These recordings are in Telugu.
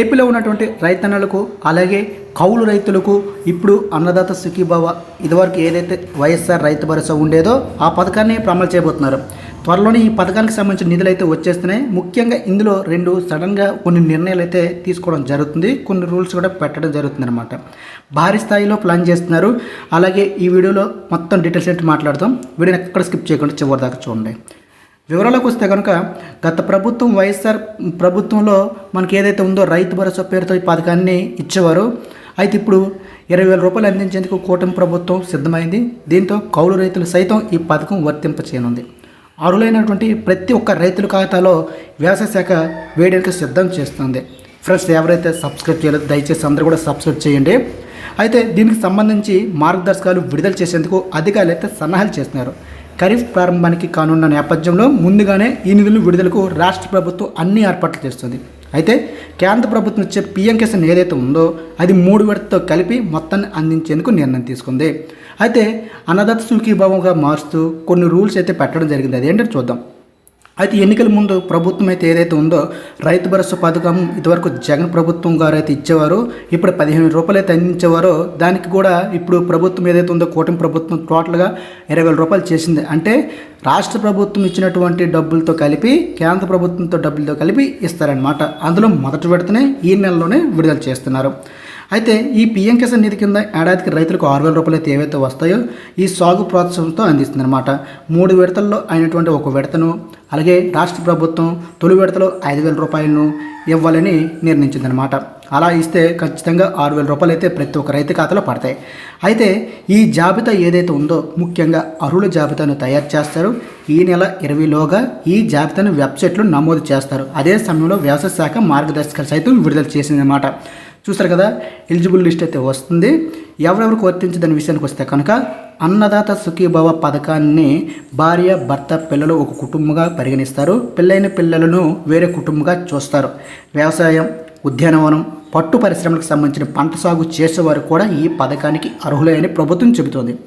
ఏపీలో ఉన్నటువంటి రైతన్నలకు అలాగే కౌలు రైతులకు ఇప్పుడు అన్నదాత సుఖీభావ ఇదివరకు ఏదైతే వైఎస్ఆర్ రైతు భరోసా ఉండేదో ఆ పథకాన్ని అమలు చేయబోతున్నారు. త్వరలోనే ఈ పథకానికి సంబంధించిన నిధులు అయితే వచ్చేస్తున్నాయి. ముఖ్యంగా ఇందులో రెండు సడన్గా కొన్ని నిర్ణయాలు అయితే తీసుకోవడం జరుగుతుంది. కొన్ని రూల్స్ కూడా పెట్టడం జరుగుతుంది అనమాట భారీ స్థాయిలో ప్లాన్ చేస్తున్నారు. అలాగే ఈ వీడియోలో మొత్తం డీటెయిల్స్ ఏంటి మాట్లాడతాం వీడియోని ఎక్కడ స్కిప్ చేయకుండా చివరి దాకా చూడండి. వివరాలకు వస్తే కనుక గత ప్రభుత్వం వైఎస్ఆర్ ప్రభుత్వంలో మనకి ఏదైతే ఉందో రైతు భరోసా పేరుతో ఈ పథకాన్ని ఇచ్చేవారు. అయితే ఇప్పుడు ఇరవై వేల రూపాయలు అందించేందుకు కూటమి ప్రభుత్వం సిద్ధమైంది. దీంతో కౌలు రైతులు సైతం ఈ పథకం వర్తింపచేయనుంది అర్హులైనటువంటి ప్రతి ఒక్క రైతుల ఖాతాలో వ్యవసాయ శాఖ వేయడానికి సిద్ధం చేస్తుంది. ఫ్రెండ్స్ ఎవరైతే సబ్స్క్రైబ్ చేయలేదు దయచేసి అందరూ కూడా సబ్స్క్రైబ్ చేయండి. అయితే దీనికి సంబంధించి మార్గదర్శకాలు విడుదల చేసేందుకు అధికారులు అయితే సన్నాహాలు చేస్తున్నారు. ఖరీఫ్ ప్రారంభానికి కానున్న నేపథ్యంలో ముందుగానే ఈ నిధులు విడుదలకు రాష్ట్ర ప్రభుత్వం అన్ని ఏర్పాట్లు చేస్తుంది. అయితే కేంద్ర ప్రభుత్వం ఇచ్చే పిఎం కిసాన్ ఏదైతే ఉందో అది మూడు విడతతో కలిపి మొత్తాన్ని అందించేందుకు నిర్ణయం తీసుకుంది. అయితే అన్నదాత సుఖీభావంగా మారుస్తూ కొన్ని రూల్స్ అయితే పెట్టడం జరిగింది. అదేంటో చూద్దాం. అయితే ఎన్నికల ముందు ప్రభుత్వం అయితే ఏదైతే ఉందో రైతు భరోసా పథకం ఇదివరకు జగన్ ప్రభుత్వం గారు అయితే ఇచ్చేవారు ఇప్పుడు పదిహేను రూపాయలు అయితే అందించేవారో. దానికి కూడా ఇప్పుడు ప్రభుత్వం ఏదైతే ఉందో కూటమి ప్రభుత్వం టోటల్గా ఇరవై వేల రూపాయలు చేసింది. అంటే రాష్ట్ర ప్రభుత్వం ఇచ్చినటువంటి డబ్బులతో కలిపి కేంద్ర ప్రభుత్వంతో డబ్బులతో కలిపి ఇస్తారనమాట అందులో మొదటి విడతనే ఈ నెలలోనే విడుదల చేస్తున్నారు. అయితే ఈ పిఎం కిసాన్ నిధి కింద ఏడాదికి రైతులకు ఆరు వేల రూపాయలు అయితే ఏవైతే వస్తాయో ఈ సాగు ప్రోత్సాహంతో అందిస్తుందన్నమాట. మూడు విడతల్లో అయినటువంటి ఒక విడతను అలాగే రాష్ట్ర ప్రభుత్వం తొలి విడతలో ఐదు వేల రూపాయలను ఇవ్వాలని నిర్ణయించిందనమాట అలా ఇస్తే ఖచ్చితంగా ఆరు వేల రూపాయలు అయితే ప్రతి ఒక్క రైతు ఖాతాలో పడతాయి. అయితే ఈ జాబితా ఏదైతే ఉందో ముఖ్యంగా అర్హుల జాబితాను తయారు చేస్తారు. ఈ నెల ఇరవైలోగా ఈ జాబితాను వెబ్సైట్లో నమోదు చేస్తారు. అదే సమయంలో వ్యవసాయ శాఖ మార్గదర్శకాలు సైతం విడుదల చేసిందనమాట చూస్తారు కదా? ఎలిజిబుల్ లిస్ట్ అయితే వస్తుంది. ఎవరెవరికి వర్తించదని విషయానికి వస్తే కనుక అన్నదాత సుఖీభవ పథకాన్ని భార్య భర్త పిల్లలు ఒక కుటుంబంగా పరిగణిస్తారు. పెళ్ళైన పిల్లలను వేరే కుటుంబంగా చూస్తారు. వ్యవసాయం ఉద్యానవనం పట్టు పరిశ్రమలకు సంబంధించిన పంట సాగు చేసేవారు కూడా ఈ పథకానికి అర్హులే అని ప్రభుత్వం చెబుతోంది.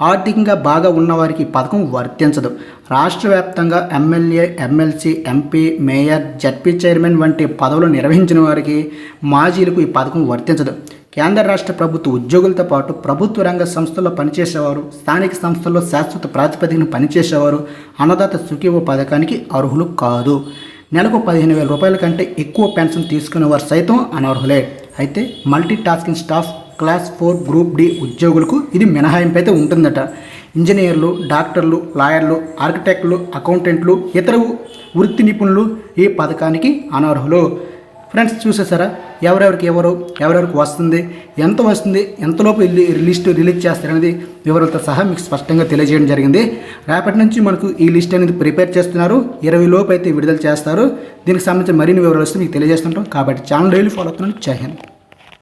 ఆర్థికంగా బాగా ఉన్నవారికి ఈ పథకం వర్తించదు. రాష్ట్ర వ్యాప్తంగా MLA MLC MP mayor ZP chairman వంటి పదవులు నిర్వహించిన వారికి మాజీలకు ఈ పథకం వర్తించదు. కేంద్ర రాష్ట్ర ప్రభుత్వ ఉద్యోగులతో పాటు ప్రభుత్వ రంగ సంస్థల్లో పనిచేసేవారు స్థానిక సంస్థల్లో శాశ్వత ప్రాతిపదికన పనిచేసేవారు అన్నదాత సుఖీవ పథకానికి అర్హులు కాదు. నెలకు పదిహేను వేల రూపాయల కంటే ఎక్కువ పెన్షన్ తీసుకునేవారు సైతం అనర్హులే. అయితే multi tasking staff class four group D ఉద్యోగులకు ఇది మినహాయింపు అయితే ఉంటుందట. ఇంజనీర్లు డాక్టర్లు లాయర్లు ఆర్కిటెక్టులు అకౌంటెంట్లు ఇతర వృత్తి నిపుణులు ఈ పథకానికి అనర్హులు. ఫ్రెండ్స్ చూసేసారా? ఎవరెవరికి ఎవరు ఎవరెవరికి వస్తుంది ఎంత వస్తుంది ఎంతలోపు లిస్ట్ రిలీజ్ చేస్తారనేది వివరాలతో సహా మీకు స్పష్టంగా తెలియజేయడం జరిగింది. రేపటి నుంచి మనకు ఈ లిస్ట్ అనేది ప్రిపేర్ చేస్తున్నారు. ఇరవై లోపు అయితే విడుదల చేస్తారు. దీనికి సంబంధించిన మరిన్ని వివరాలు వస్తే మీకు తెలియజేస్తుంటాం. కాబట్టి ఛానల్ డైలీ ఫాలో అవుతున్నాను జై హింద్.